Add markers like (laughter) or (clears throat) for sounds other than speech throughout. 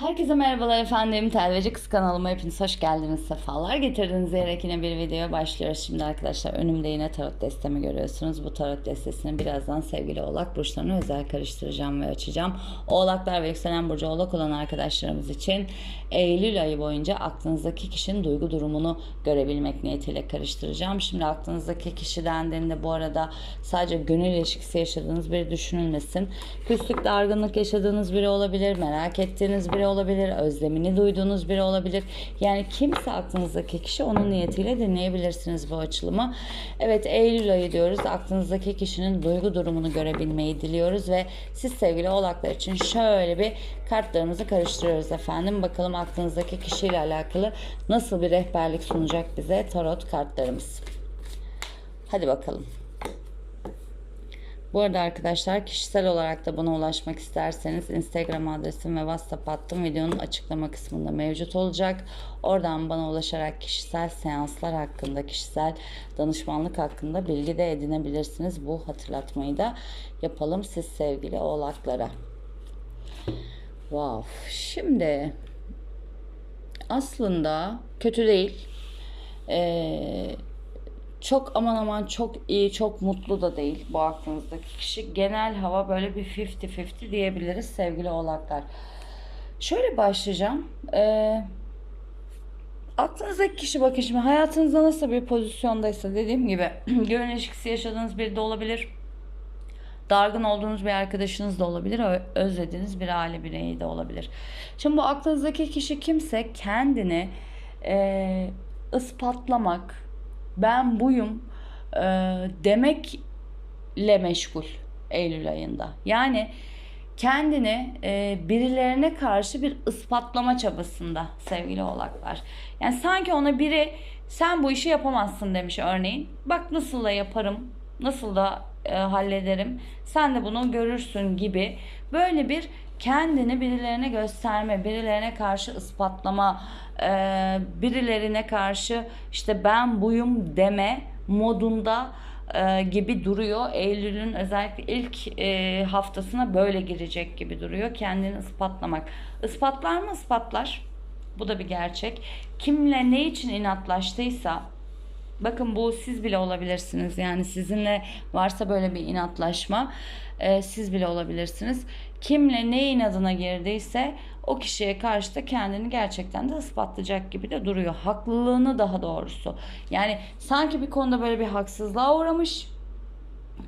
Herkese merhabalar efendim. Telveci Kız kanalıma hepiniz hoş geldiniz. Sefalar getirdiniz diyerek yine bir videoya başlıyoruz. Şimdi arkadaşlar önümde yine tarot destemi görüyorsunuz. Bu tarot destesini birazdan sevgili oğlak burçlarına özel karıştıracağım ve açacağım. Oğlaklar ve yükselen burcu oğlak olan arkadaşlarımız için Eylül ayı boyunca aklınızdaki kişinin duygu durumunu görebilmek niyetiyle karıştıracağım. Şimdi aklınızdaki kişi dendiğinde bu arada sadece gönül ilişkisi yaşadığınız biri düşünülmesin. Küslük, dargınlık yaşadığınız biri olabilir. Merak ettiğiniz biri olabilir. Özlemini duyduğunuz biri olabilir. Yani kimse aklınızdaki kişi onun niyetiyle dinleyebilirsiniz bu açılımı. Evet Eylül ayı diyoruz. Aklınızdaki kişinin duygu durumunu görebilmeyi diliyoruz ve siz sevgili oğlaklar için şöyle bir kartlarımızı karıştırıyoruz efendim. Bakalım aklınızdaki kişiyle alakalı nasıl bir rehberlik sunacak bize tarot kartlarımız. Hadi bakalım. Bu arada arkadaşlar kişisel olarak da bana ulaşmak isterseniz Instagram adresim ve WhatsApp hattım videonun açıklama kısmında mevcut olacak. Oradan bana ulaşarak kişisel seanslar hakkında, kişisel danışmanlık hakkında bilgi de edinebilirsiniz. Bu hatırlatmayı da yapalım siz sevgili oğlaklara. Wow. Şimdi aslında kötü değil. Ee, çok aman aman çok iyi, çok mutlu da değil bu aklınızdaki kişi. Genel hava böyle bir 50-50 diyebiliriz sevgili oğlaklar. Şöyle başlayacağım. Ee, aklınızdaki kişi bakın şimdi hayatınızda nasıl bir pozisyondaysa dediğim gibi (clears throat) gönül ilişkisi yaşadığınız biri de olabilir. Dargın olduğunuz bir arkadaşınız da olabilir. Özlediğiniz bir aile bireyi de olabilir. Şimdi bu aklınızdaki kişi kimse kendini e, ispatlamak, ben buyum e, demekle meşgul Eylül ayında. Yani kendini e, birilerine karşı bir ispatlama çabasında sevgili oğlaklar. Yani sanki ona biri sen bu işi yapamazsın demiş örneğin. Bak nasıl da yaparım, nasıl da e, hallederim, sen de bunu görürsün gibi böyle bir kendini birilerine gösterme, birilerine karşı ispatlama, e, birilerine karşı işte ben buyum deme modunda e, gibi duruyor. Eylül'ün özellikle ilk e, haftasına böyle girecek gibi duruyor. Kendini ispatlamak. Ispatlar mı? Ispatlar. Bu da bir gerçek. Kimle ne için inatlaştıysa Bakın bu siz bile olabilirsiniz. Yani sizinle varsa böyle bir inatlaşma e, siz bile olabilirsiniz. Kimle ne inadına girdiyse o kişiye karşı da kendini gerçekten de ispatlayacak gibi de duruyor. Haklılığını daha doğrusu. Yani sanki bir konuda böyle bir haksızlığa uğramış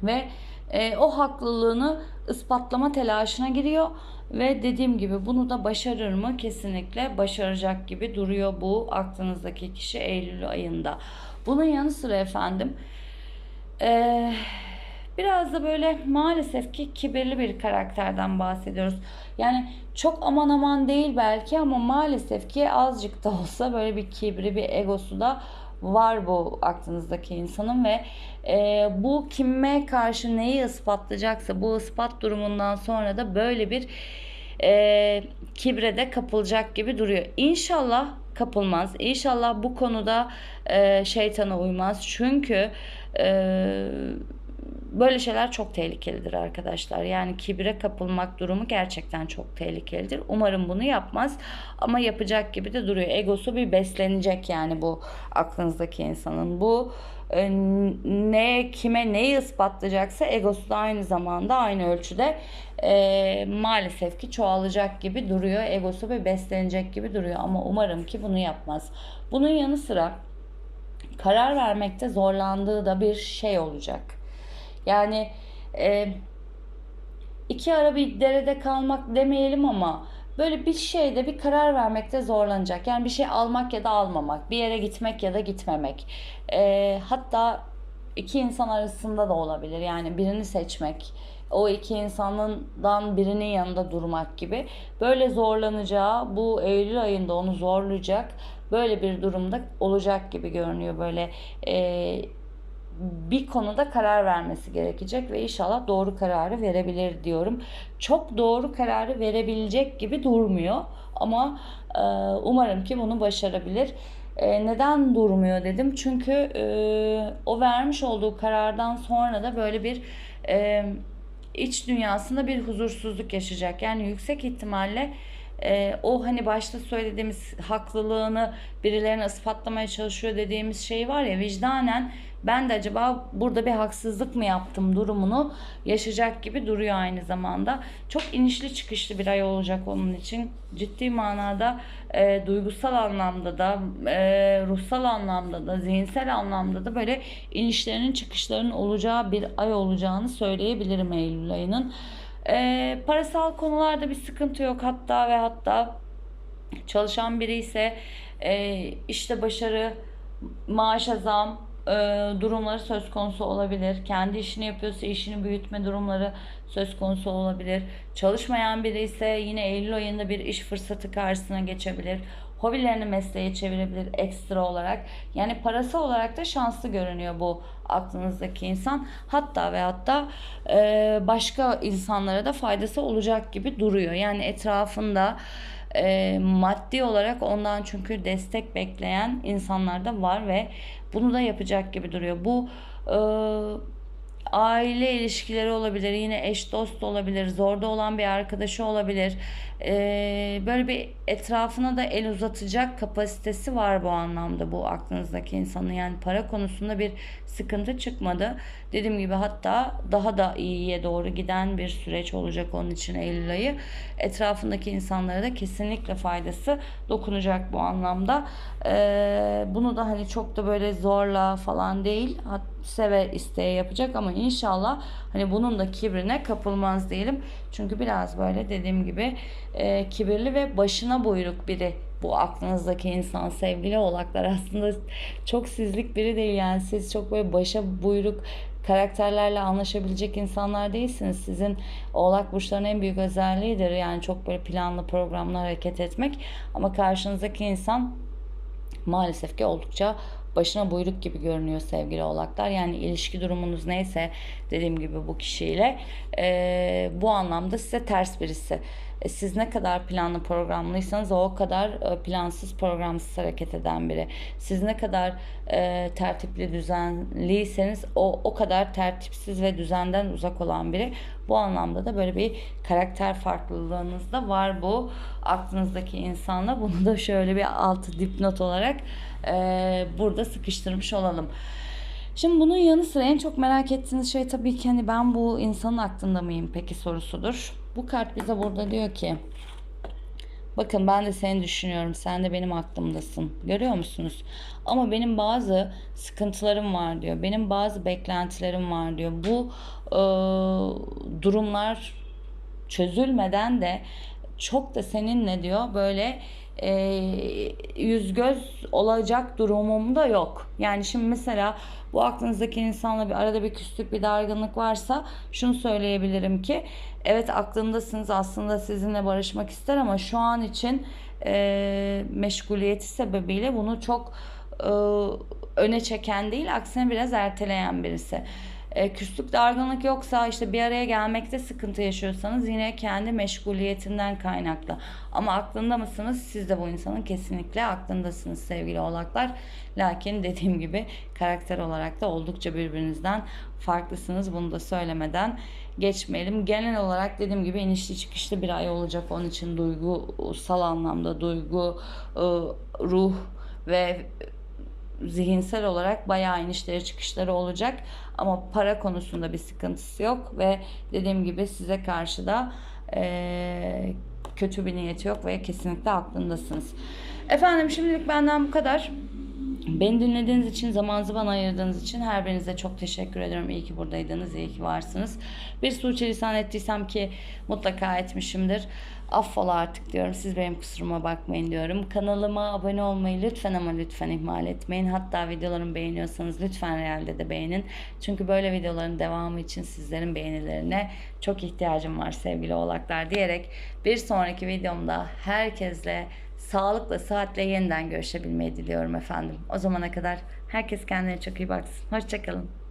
ve e, o haklılığını ispatlama telaşına giriyor ve dediğim gibi bunu da başarır mı? Kesinlikle başaracak gibi duruyor bu aklınızdaki kişi Eylül ayında. Bunun yanı sıra efendim e, biraz da böyle maalesef ki kibirli bir karakterden bahsediyoruz. Yani çok aman aman değil belki ama maalesef ki azıcık da olsa böyle bir kibri bir egosu da var bu aklınızdaki insanın ve e, bu kime karşı neyi ispatlayacaksa bu ispat durumundan sonra da böyle bir e, kibre de kapılacak gibi duruyor. İnşallah kapılmaz. İnşallah bu konuda e, şeytana uymaz. Çünkü e, böyle şeyler çok tehlikelidir arkadaşlar. Yani kibre kapılmak durumu gerçekten çok tehlikelidir. Umarım bunu yapmaz ama yapacak gibi de duruyor. Egosu bir beslenecek yani bu aklınızdaki insanın. Bu e, ne kime neyi ispatlayacaksa egosu da aynı zamanda aynı ölçüde e, maalesef ki çoğalacak gibi duruyor. Egosu bir beslenecek gibi duruyor ama umarım ki bunu yapmaz. Bunun yanı sıra karar vermekte zorlandığı da bir şey olacak. Yani e, iki ara bir derede kalmak demeyelim ama böyle bir şeyde bir karar vermekte zorlanacak. Yani bir şey almak ya da almamak, bir yere gitmek ya da gitmemek. E, hatta iki insan arasında da olabilir. Yani birini seçmek, o iki insandan birinin yanında durmak gibi. Böyle zorlanacağı bu Eylül ayında onu zorlayacak. Böyle bir durumda olacak gibi görünüyor böyle. E, bir konuda karar vermesi gerekecek ve inşallah doğru kararı verebilir diyorum. Çok doğru kararı verebilecek gibi durmuyor ama e, umarım ki bunu başarabilir. E, neden durmuyor dedim çünkü e, o vermiş olduğu karardan sonra da böyle bir e, iç dünyasında bir huzursuzluk yaşayacak. Yani yüksek ihtimalle e, o hani başta söylediğimiz haklılığını birilerine ispatlamaya çalışıyor dediğimiz şey var ya vicdanen ben de acaba burada bir haksızlık mı yaptım durumunu yaşayacak gibi duruyor aynı zamanda. Çok inişli çıkışlı bir ay olacak onun için. Ciddi manada e, duygusal anlamda da, e, ruhsal anlamda da, zihinsel anlamda da böyle inişlerinin çıkışlarının olacağı bir ay olacağını söyleyebilirim Eylül ayının. E, parasal konularda bir sıkıntı yok hatta ve hatta çalışan biri ise e, işte başarı, maaşa zam e, durumları söz konusu olabilir. Kendi işini yapıyorsa işini büyütme durumları söz konusu olabilir. Çalışmayan biri ise yine Eylül ayında bir iş fırsatı karşısına geçebilir. Hobilerini mesleğe çevirebilir ekstra olarak. Yani parası olarak da şanslı görünüyor bu aklınızdaki insan. Hatta ve hatta e, başka insanlara da faydası olacak gibi duruyor. Yani etrafında e, maddi olarak ondan çünkü destek bekleyen insanlar da var ve bunu da yapacak gibi duruyor. Bu e, aile ilişkileri olabilir, yine eş dost olabilir, zorda olan bir arkadaşı olabilir. E, böyle bir etrafına da el uzatacak kapasitesi var bu anlamda bu aklınızdaki insanın. Yani para konusunda bir sıkıntı çıkmadı. Dediğim gibi hatta daha da iyiye doğru giden bir süreç olacak onun için Eylül ayı. Etrafındaki insanlara da kesinlikle faydası dokunacak bu anlamda. Ee, bunu da hani çok da böyle zorla falan değil. Seve isteye yapacak ama inşallah hani bunun da kibrine kapılmaz diyelim. Çünkü biraz böyle dediğim gibi e, kibirli ve başına buyruk biri bu aklınızdaki insan sevgili oğlaklar aslında çok sizlik biri değil yani siz çok böyle başa buyruk karakterlerle anlaşabilecek insanlar değilsiniz. Sizin oğlak burçlarının en büyük özelliğidir. Yani çok böyle planlı programlı hareket etmek. Ama karşınızdaki insan maalesef ki oldukça başına buyruk gibi görünüyor sevgili oğlaklar. Yani ilişki durumunuz neyse dediğim gibi bu kişiyle e, bu anlamda size ters birisi. E, siz ne kadar planlı programlıysanız o kadar e, plansız programsız hareket eden biri. Siz ne kadar e, tertipli düzenliyseniz o o kadar tertipsiz ve düzenden uzak olan biri. Bu anlamda da böyle bir karakter farklılığınız da var bu aklınızdaki insanla. Bunu da şöyle bir altı dipnot olarak e, burada sıkıştırmış olalım. Şimdi bunun yanı sıra en çok merak ettiğiniz şey tabii ki hani ben bu insanın aklında mıyım peki sorusudur. Bu kart bize burada diyor ki Bakın ben de seni düşünüyorum. Sen de benim aklımdasın. Görüyor musunuz? Ama benim bazı sıkıntılarım var diyor. Benim bazı beklentilerim var diyor. Bu e, durumlar çözülmeden de çok da seninle diyor böyle e, yüz göz olacak durumum da yok. Yani şimdi mesela bu aklınızdaki insanla bir arada bir küslük bir dargınlık varsa şunu söyleyebilirim ki evet aklındasınız aslında sizinle barışmak ister ama şu an için e, meşguliyeti sebebiyle bunu çok e, öne çeken değil aksine biraz erteleyen birisi. E, küslük dargınlık yoksa işte bir araya gelmekte sıkıntı yaşıyorsanız yine kendi meşguliyetinden kaynaklı. Ama aklında mısınız? Siz de bu insanın kesinlikle aklındasınız sevgili oğlaklar. Lakin dediğim gibi karakter olarak da oldukça birbirinizden farklısınız. Bunu da söylemeden geçmeyelim. Genel olarak dediğim gibi inişli çıkışlı bir ay olacak. Onun için duygusal anlamda duygu, e, ruh ve zihinsel olarak bayağı inişleri çıkışları olacak. Ama para konusunda bir sıkıntısı yok ve dediğim gibi size karşı da e, kötü bir niyeti yok ve kesinlikle aklındasınız. Efendim şimdilik benden bu kadar. Beni dinlediğiniz için, zamanınızı bana ayırdığınız için her birinize çok teşekkür ederim. İyi ki buradaydınız, iyi ki varsınız. Bir suçu ettiysem ki mutlaka etmişimdir. Affola artık diyorum. Siz benim kusuruma bakmayın diyorum. Kanalıma abone olmayı lütfen ama lütfen ihmal etmeyin. Hatta videolarımı beğeniyorsanız lütfen realde de beğenin. Çünkü böyle videoların devamı için sizlerin beğenilerine çok ihtiyacım var sevgili oğlaklar diyerek bir sonraki videomda herkesle sağlıkla, saatle yeniden görüşebilmeyi diliyorum efendim. O zamana kadar herkes kendine çok iyi baksın. Hoşçakalın.